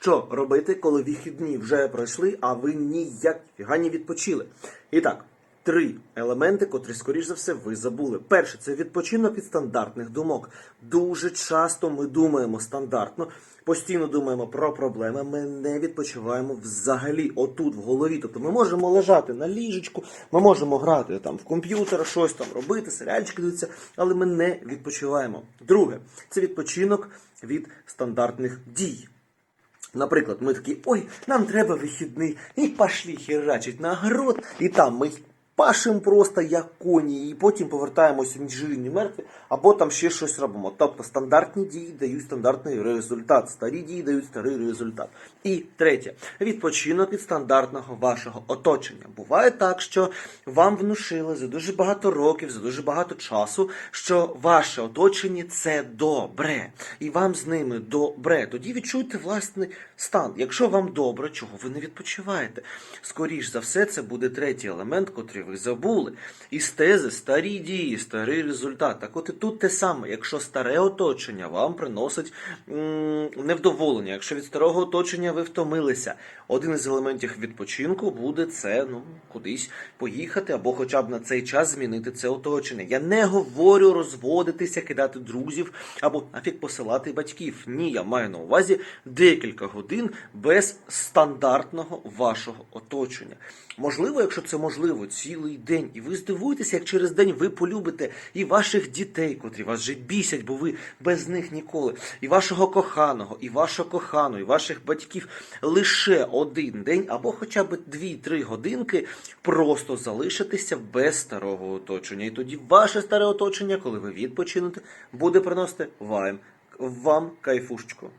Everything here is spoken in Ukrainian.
Що робити, коли вихідні вже пройшли, а ви ніяк фіга не відпочили? І так, три елементи, котрі, скоріш за все, ви забули. Перше, це відпочинок від стандартних думок. Дуже часто ми думаємо стандартно, постійно думаємо про проблеми. Ми не відпочиваємо взагалі отут в голові. Тобто ми можемо лежати на ліжечку, ми можемо грати там в комп'ютер, щось там робити, серіальчики дивитися, але ми не відпочиваємо. Друге, це відпочинок від стандартних дій. Наприклад, ми такі, ой, нам треба вихідний, і пошли херачить на город, і там ми пашемо просто як коні, і потім повертаємося ні живі, ні мертві, або там ще щось робимо. Тобто стандартні дії дають стандартний результат, старі дії дають старий результат. І третє, відпочинок від стандартного вашого оточення. Буває так, що вам внушили за дуже багато років, за дуже багато часу, що ваше оточення це добре, і вам з ними добре. Тоді відчуйте власний стан. Якщо вам добре, чого ви не відпочиваєте? Скоріш за все, це буде третій елемент, котрий ви забули. Із тези старі дії, старий результат. Так от і тут те саме, якщо старе оточення вам приносить м, невдоволення, якщо від старого оточення ви втомилися, один із елементів відпочинку буде це ну, кудись поїхати або хоча б на цей час змінити це оточення. Я не говорю розводитися, кидати друзів або нафіг посилати батьків. Ні, я маю на увазі декілька годин без стандартного вашого оточення. Можливо, якщо це можливо, цілий день, і ви здивуєтеся, як через день ви полюбите і ваших дітей, котрі вас вже бісять, бо ви без них ніколи, і вашого коханого, і вашого кохану, і ваших батьків лише один день, або хоча б 2-3 годинки просто залишитися без старого оточення. І тоді ваше старе оточення, коли ви відпочинете, буде приносити вам, вам кайфушечку.